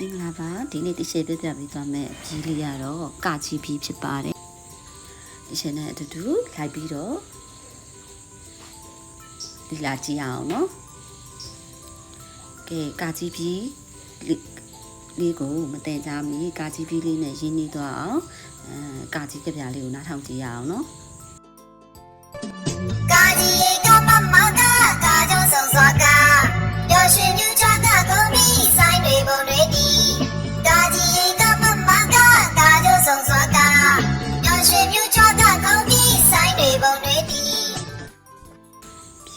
မင်္ဂလာပါဒီနေ့တရှေပြပြပေးသွားမယ်ဘီလေးကတော့ကာချီဘီဖြစ်ပါတယ်တရှေနဲ့အတူတူလိုက်ပြီးတော့ဒီလာကြည့်အောင်နော်ကဲကာချီဘီလေးလေးကိုမတင်ကြမီကာချီဘီလေးနဲ့ရင်းနှီးသွားအောင်အဲကာချီကြပြလေးကိုနားထောင်ကြည့်ရအောင်နော်ကာကြီးကမမကကာကြောင့်ဆုံးစွာက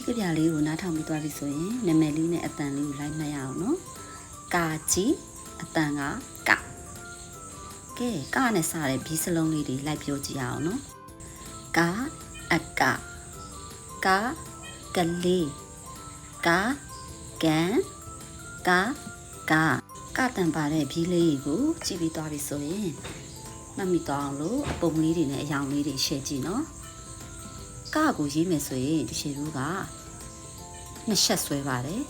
ပြီးကြပြလေးကိုနားထောင်ပြီးသွားပြီဆိုရင်နာမည်လေးနဲ့အတန်လေးကိုလိုက်မှတ်ရအောင်နော်ကာချီအတန်ကကကဲကနဲ့စတဲ့ဘီစလုံးလေးတွေလိုက်ပြောကြည့်အောင်နော်ကာအကကာကလေးကာကန်ကာကာကတန်ပါတဲ့ဘီးလေးကိုကြည့်ပြီးသွားပြီဆိုရင်မှတ်မိသွားအောင်လို့အပုံလေးတွေနဲ့အယောင်လေးတွေရှယ်ကြည့်နော် ကကိုရေးမယ်ဆိုရင်ဒီရှည်ဘူးကနှစ်ချက်ဆွဲပါတယ်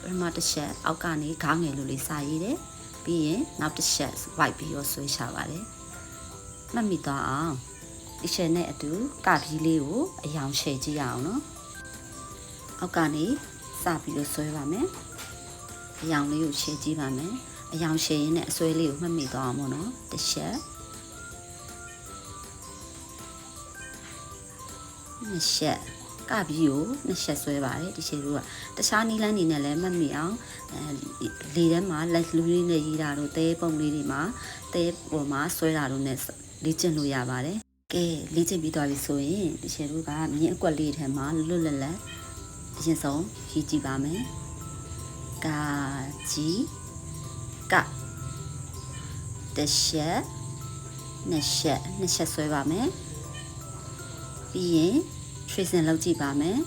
ပထမတစ်ချက်အောက်ကနေခေါင်းငယ်လိုလေးစာရေးတယ်ပြီးရင်နောက်တစ်ချက် white ပြီးတော့ဆွဲချပါတယ်မှတ်မိသွားအောင်ဒီရှယ်နဲ့အတူကပီးလေးကိုအယောင်ရှယ်ကြည့်ရအောင်နော်အောက်ကနေစပြီးလို့ဆွဲပါမယ်အယောင်လေးကိုရှယ်ကြည့်ပါမယ်အယောင်ရှယ်ရင်းနဲ့အဆွဲလေးကိုမှတ်မိသွားအောင်မို့နော်တစ်ချက် နှစ်ချက်ကပီးကိုနှစ်ချက်ဆွဲပါတယ်ဒီရှယ်တို့ကတခြားနီးလန်းနေနဲ့လည်းမှတ်မိအောင်အဲလေထဲမှာလက်လူလေးနဲ့ရေးတာတို့သဲပုံလေးတွေမှာသဲပေါ်မှာဆွဲတာတို့နဲ့လေ့ကျင့်လို့ရပါတယ်ကဲလေ့ကျင့်ပြီးသွားပြီဆိုရင်တချေတို့ကမြင်းအကွက်လေးထဲမှာလွတ်လပ်လပ်အရင်ဆုံးရေးကြည့်ပါမယ်ကာကြီးကတစ်ချက်နှစ်ချက်နှစ်ချက်ဆွဲပါမယ်ပြီးရင် tracing လုပ်ကြည့်ပါမယ်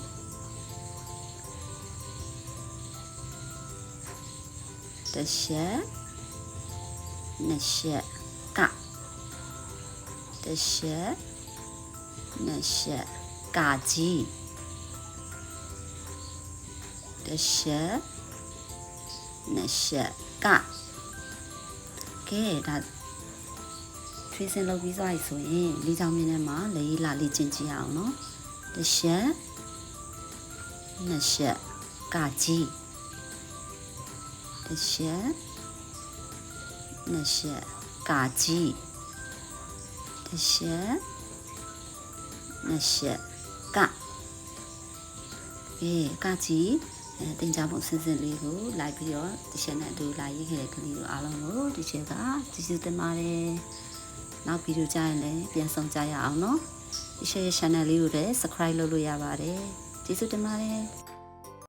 တစ်ချက်နှစ်ချက်ကတစ်ချက်နှစ်ချက်ကကြီးတစ်ချက်နှစ်ချက်ကကဲဒါ tracing လုပ်ပြီးသွားပြီဆိုရင်လေးချောင်းမြင်းထဲမှာလေးလာလေ့ကျင့်ကြည့်အောင်နော် တစ်ချက်နှစ်ချက်ကကြီးတစ်ချက်နှစ်ချက်ကကြီးတစ်ချက်နှစ်ချက်ကအေးကကြီးအဲတင်ကြပုံစင်စင်လေးကိုလိုက်ပြီးတော့ဒီချက်နဲ့အတူလာရေးခဲ့တဲ့ကလေးတို့အားလုံးကိုဒီချက်ကကျေးဇူးတင်ပါတယ်နောက်ဗီဒီယိုကြရင်လည်းပြန်ဆောင်ကြရအောင်နော် ဒီချက်ရဲ့ channel လေးကိုလည်း subscribe လုပ်လို့ရပါတယ်ကျေးဇူးတင်ပါတယ်